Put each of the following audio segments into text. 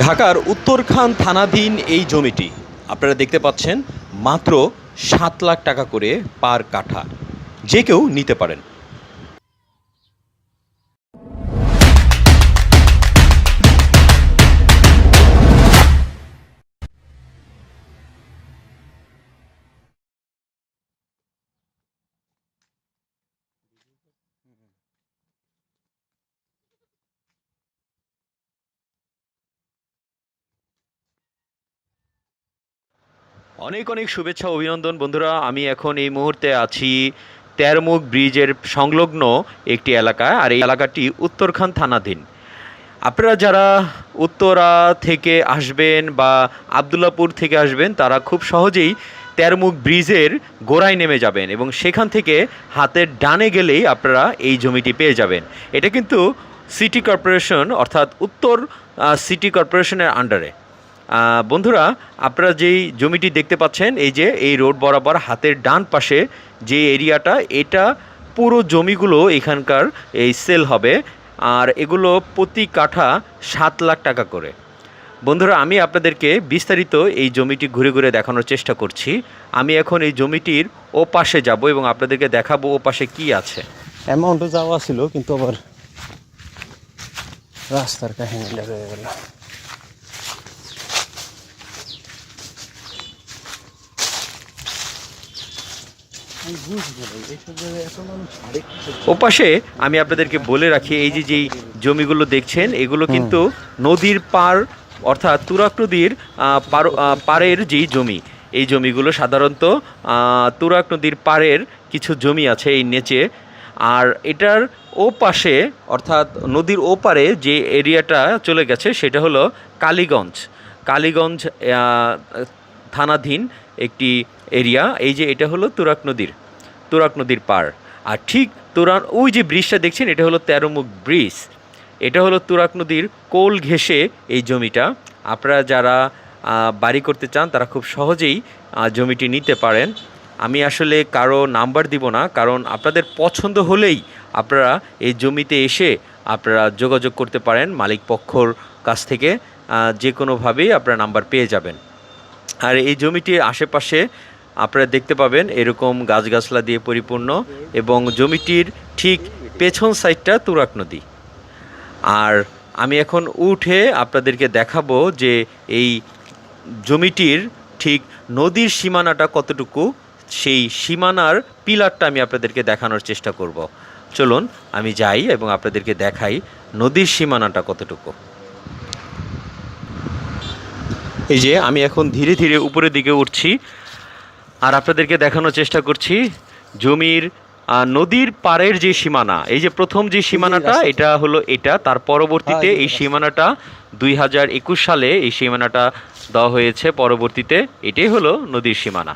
ঢাকার উত্তরখান থানাধীন এই জমিটি আপনারা দেখতে পাচ্ছেন মাত্র সাত লাখ টাকা করে পার কাঠা। যে কেউ নিতে পারেন। অনেক অনেক শুভেচ্ছা, অভিনন্দন। বন্ধুরা, আমি এখন এই মুহূর্তে আছি তেরমুখ ব্রিজের সংলগ্ন একটি এলাকায় আর এই এলাকাটি উত্তরখান থানাধীন। আপনারা যারা উত্তরা থেকে আসবেন বা আবদুল্লাপুর থেকে আসবেন, তারা খুব সহজেই তেরমুখ ব্রিজের গোড়ায় নেমে যাবেন এবং সেখান থেকে হাতের ডানে গেলেই আপনারা এই জমিটি পেয়ে যাবেন। এটা কিন্তু সিটি কর্পোরেশন, অর্থাৎ উত্তর সিটি কর্পোরেশনের আন্ডারে বন্ধুরা, আপনারা যেই জমিটি দেখতে পাচ্ছেন, এই যে, এই রোড বরাবর হাতের ডান পাশে যে এরিয়াটা, এটা পুরো জমিগুলো এখানকার এই সেল হবে। আর এগুলো প্রতি কাঠা সাত লাখ টাকা করে। বন্ধুরা, আমি আপনাদেরকে বিস্তারিত এই জমিটি ঘুরে ঘুরে দেখানোর চেষ্টা করছি। আমি এখন এই জমিটির ও পাশে যাব এবং আপনাদেরকে দেখাবো ও পাশে কী আছে। অ্যামাউন্টও যাওয়া ছিল, কিন্তু আবার রাস্তার কাহিনী লেগে গেল। ওপাশে আমি আপনাদেরকে বলে রাখি এই যে যেই জমিগুলো দেখছেন এগুলো কিন্তু নদীর পার অর্থাৎ তুরাক নদীর আহ, পার পাড়ের যেই জমি এই জমিগুলো সাধারণত তুরাক নদীর পাড়ের কিছু জমি আছে এই নেচে। আর এটার ও পাশে অর্থাৎ নদীর ওপারে যে এরিয়াটা চলে গেছে সেটা হলো কালীগঞ্জ। কালীগঞ্জ থানাধীন একটি এরিয়া, এই যে এটা হলো তুরাক নদীর তুরাক নদীর পার আর ঠিক তুরান ওই যে ব্রিজটা দেখছেন, এটা হলো তেরোমুখ ব্রিজ। এটা হলো তুরাক নদীর কোল ঘেঁষে এই জমিটা। আপনারা যারা বাড়ি করতে চান, তারা খুব সহজেই জমিটি নিতে পারেন। আমি আসলে কারও নাম্বার দিব না, কারণ আপনাদের পছন্দ হলেই আপনারা এই জমিতে এসে আপনারা যোগাযোগ করতে পারেন মালিক পক্ষর কাছ থেকে। যে কোনোভাবেই আপনারা নাম্বার পেয়ে যাবেন। আর এই জমিটির আশেপাশে আপনারা দেখতে পাবেন এরকম গাছগাছলা দিয়ে পরিপূর্ণ এবং জমিটির ঠিক পেছন সাইডটা তুরাক নদী। আর আমি এখন উঠে আপনাদেরকে দেখাবো যে এই জমিটির ঠিক নদীর সীমানাটা কতটুকু, সেই সীমানার পিলারটা আমি আপনাদেরকে দেখানোর চেষ্টা করব। চলুন, আমি যাই এবং আপনাদেরকে দেখাই নদীর সীমানাটা কতটুকু। এই যে আমি এখন ধীরে ধীরে উপরের দিকে উঠছি আর আপনাদেরকে দেখানোর চেষ্টা করছি জমির নদীর পাড়ের যে সীমানা এই যে প্রথম যে সীমানাটা এটা হলো এটা। তার পরবর্তীতে এই সীমানাটা দুই হাজার একুশ সালে এই সীমানাটা দেওয়া হয়েছে। পরবর্তীতে এটাই হলো নদীর সীমানা।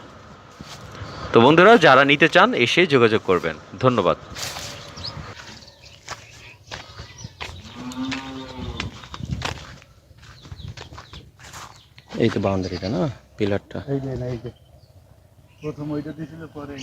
তো বন্ধুরা যারা নিতে চান এসে যোগাযোগ করবেন। ধন্যবাদ। এই তো বাউন্ডারিটা না পিলারটা এই যে না এই যে প্রথম ওইটা দিয়েছিল পরে।